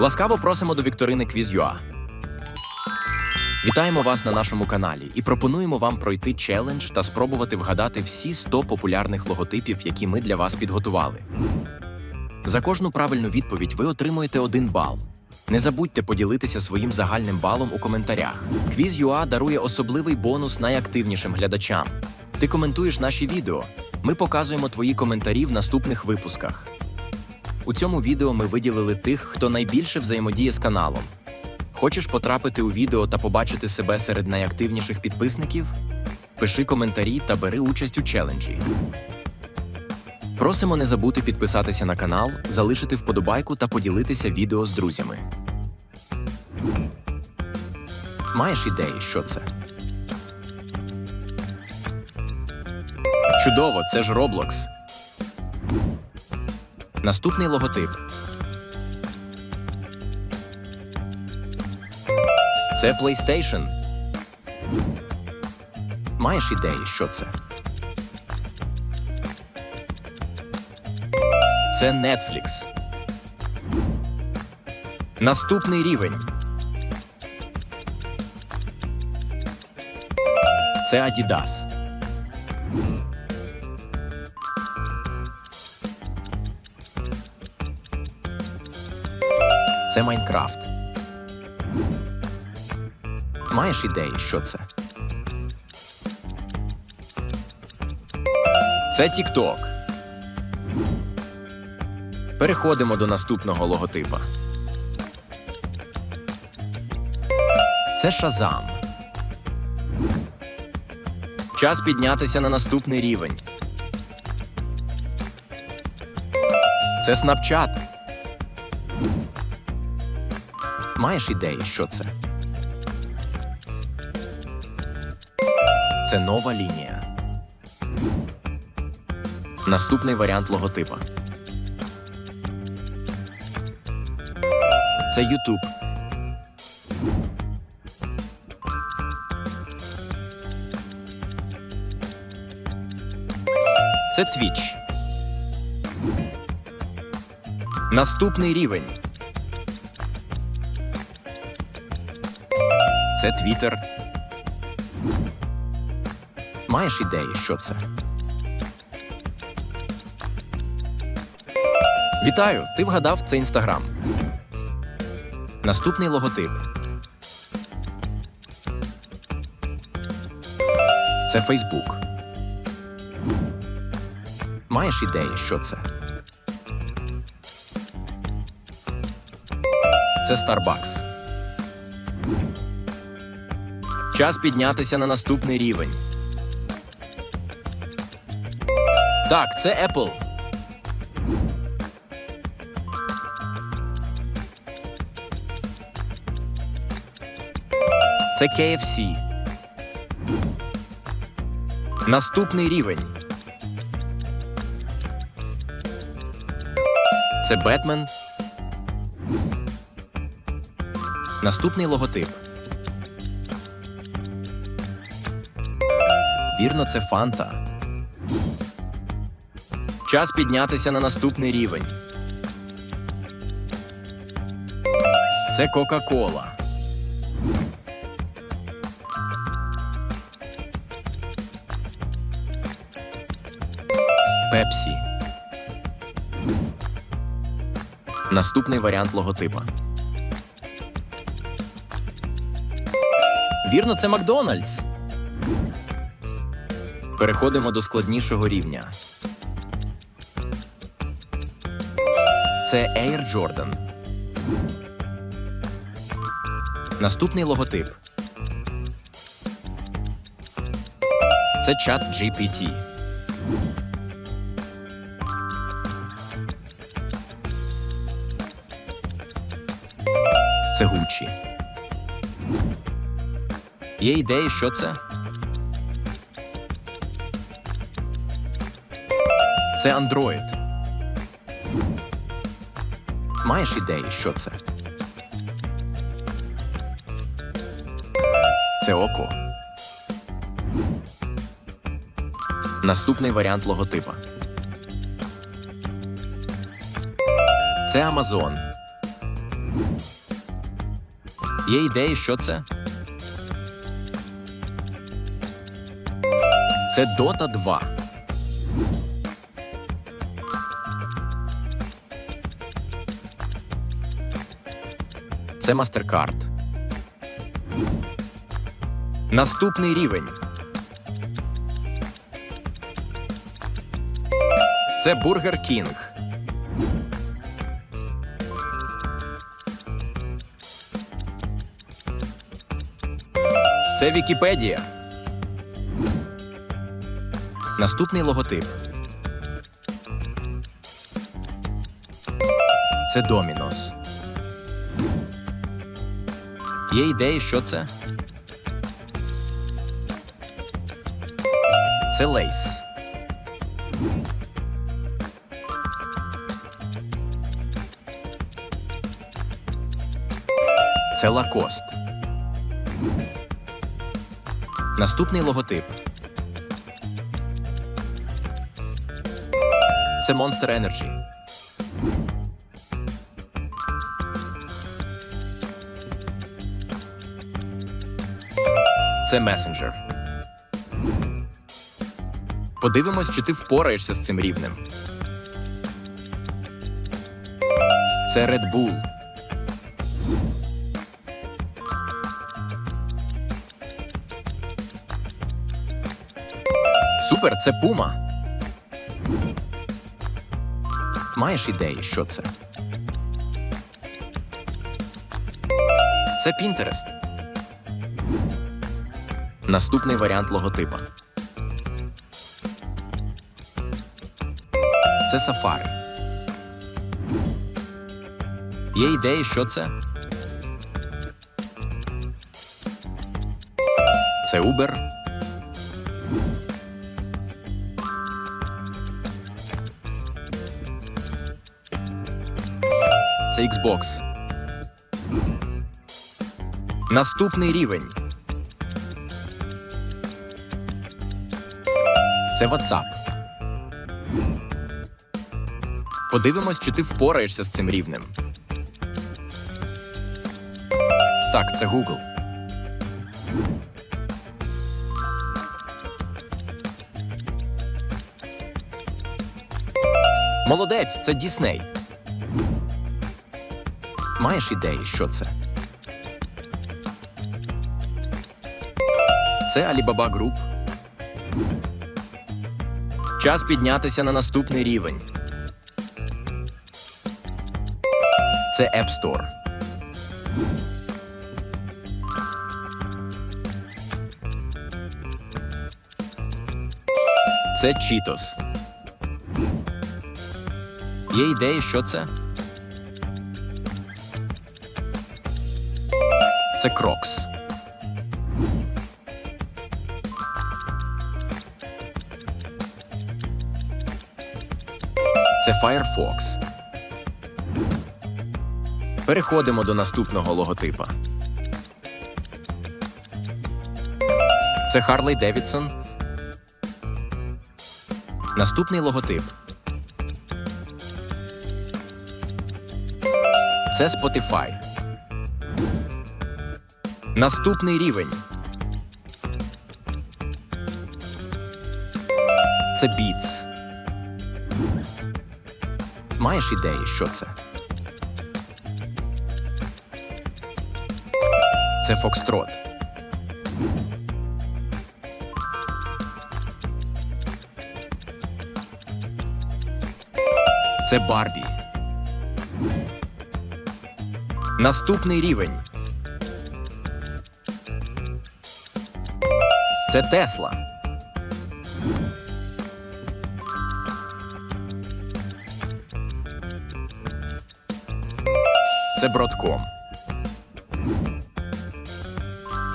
Ласкаво просимо до вікторини Quiz.ua. Вітаємо вас на нашому каналі і пропонуємо вам пройти челендж та спробувати вгадати всі 100 популярних логотипів, які ми для вас підготували. За кожну правильну відповідь ви отримуєте один бал. Не забудьте поділитися своїм загальним балом у коментарях. Quiz.ua дарує особливий бонус найактивнішим глядачам. Ти коментуєш наші відео. Ми показуємо твої коментарі в наступних випусках. У цьому відео ми виділили тих, хто найбільше взаємодіє з каналом. Хочеш потрапити у відео та побачити себе серед найактивніших підписників? Пиши коментарі та бери участь у челенджі. Просимо не забути підписатися на канал, залишити вподобайку та поділитися відео з друзями. Маєш ідеї, що це? Чудово, це ж Roblox. Наступний логотип. Це PlayStation. Маєш ідеї, що це? Це Netflix. Наступний рівень. Це Adidas. Це Майнкрафт. Маєш ідеї, що це? Це TikTok. Переходимо до наступного логотипа. Це Shazam. Час піднятися на наступний рівень. Це Snapchat. Маєш ідеї, що це? Це нова лінія. Наступний варіант логотипа. Це YouTube. Це Twitch. Наступний рівень. Це Twitter. Маєш ідеї, що це? Вітаю! Ти вгадав це інстаграм. Наступний логотип. Це Фейсбук. Маєш ідеї, що це? Це Starbucks. Час піднятися на наступний рівень. Так, це Apple. Це KFC. Наступний рівень. Це Бетмен. Наступний логотип. Вірно, це Фанта. Час піднятися на наступний рівень. Це Кока-Кола. Пепсі. Наступний варіант логотипа. Вірно, це Макдональдс. Переходимо до складнішого рівня. Це Air Jordan. Наступний логотип. Це чат GPT. Це Gucci. Є ідеї, що це? Це Android. Маєш ідеї, що це? Це око. Наступний варіант логотипа. Це Amazon. Є ідеї, що це? Це Dota 2. Це MasterCard. Наступний рівень. Це Burger King. Це Вікіпедія. Наступний логотип. Це Домінос. Є ідеї, що це? Це Лейс. Це Лакост. Наступний логотип. Це Monster Energy. Це Messenger. Подивимось, чи ти впораєшся з цим рівнем. Це Red Bull. Супер, це Puma. Маєш ідеї, що це? Це Pinterest. Наступний варіант логотипа. Це Safari. Є ідеї, що це? Це Uber. Це Xbox. Наступний рівень. Це WhatsApp. Подивимось, чи ти впораєшся з цим рівнем. Так, це Google. Молодець, це Дісней. Маєш ідеї, що це? Це Alibaba Group. Час піднятися на наступний рівень. Це App Store. Це Cheetos. Є ідеї, що це? Це Крокс. Це Firefox. Переходимо до наступного логотипа. Це Harley Davidson. Наступний логотип. Це Spotify. Наступний рівень. Це Beats. Маєш ідеї, що це? Це Фокстрот. Це Барбі. Наступний рівень. Це Тесла. Це Бродком.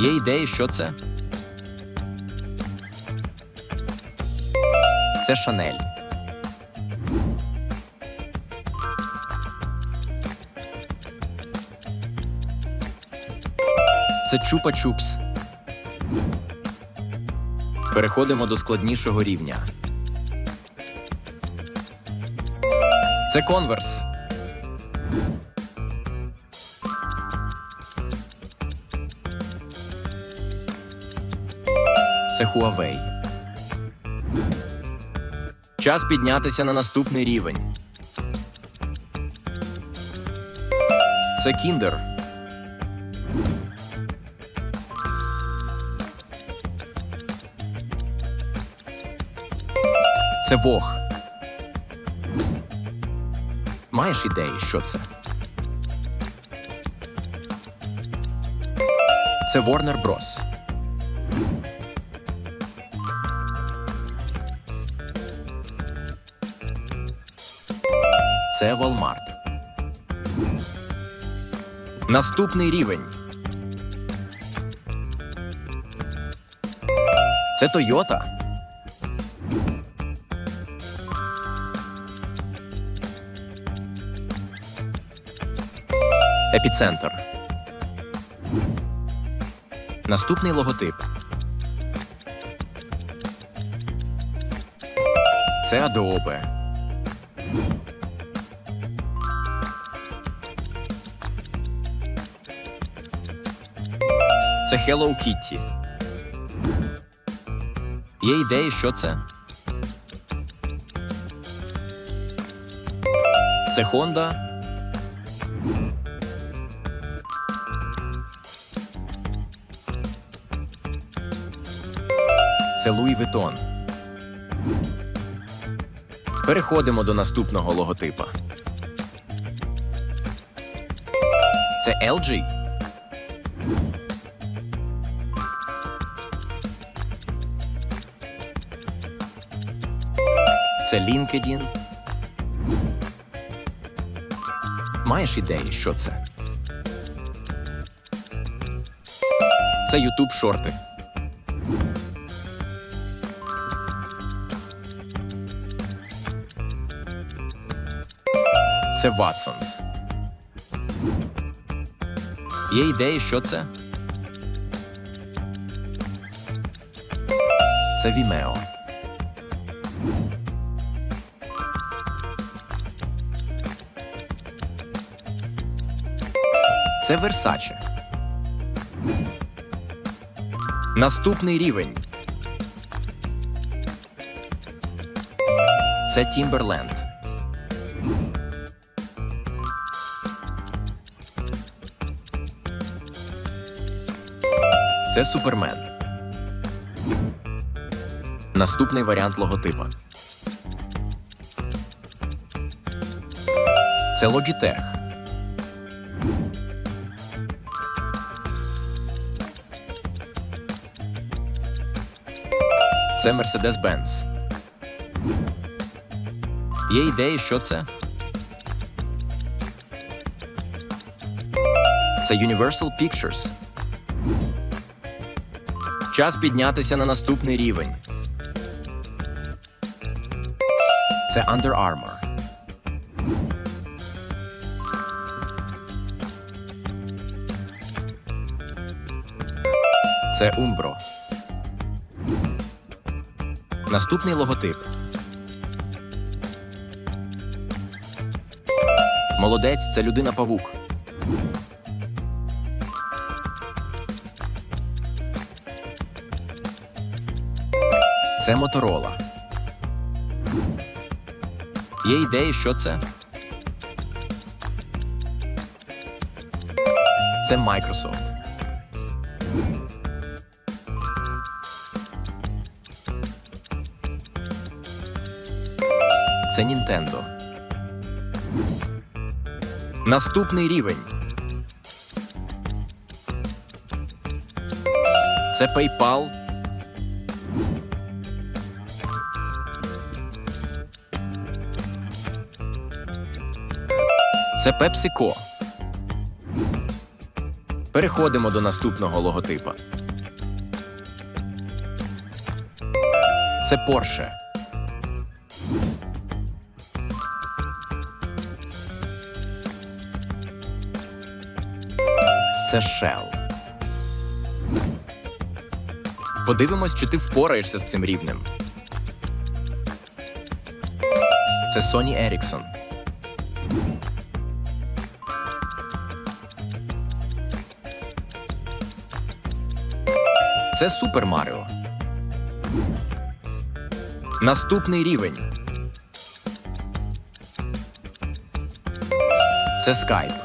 Є ідеї, що це? Це Шанель. Це Чупа-Чупс. Переходимо до складнішого рівня. Це конверс. Це Huawei. Час піднятися на наступний рівень. Це Kinder. Це Вог. Маєш ідеї, що це? Це Warner Bros. Це Walmart. Наступний рівень. Це Toyota. Епіцентр. Наступний логотип. Це Adobe. Це Hello Kitty. Є ідеї, що це? Це Honda. Це Louis Vuitton. Переходимо до наступного логотипа. Це LG. Це LinkedIn. Маєш ідеї, що це? Це YouTube шорти. Це Watsons. Є ідеї, що це? Це Vimeo. Це Versace. Наступний рівень. Це Timberland. Це Супермен. Наступний варіант логотипа. Це Logitech. Це Mercedes-Benz. Є ідеї, що це? Це Universal Pictures. Час піднятися на наступний рівень. Це Under Armour. Це Umbro. Наступний логотип. Молодець це людина павук. Це Моторола. Є ідеї, що це? Це Microsoft. Це Nintendo. Наступний рівень. Це PayPal. Це PepsiCo. Переходимо до наступного логотипа. Це Porsche. Це Shell. Подивимось, чи ти впораєшся з цим рівнем. Це Sony Ericsson. Це Супер Маріо. Наступний рівень. Це Skype.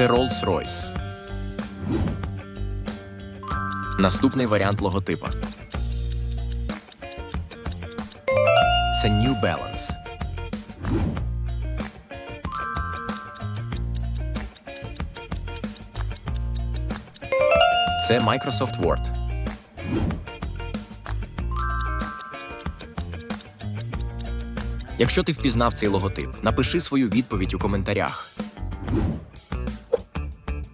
Це Rolls-Royce. Наступний варіант логотипа. Це New Balance. Це Microsoft Word. Якщо ти впізнав цей логотип, напиши свою відповідь у коментарях.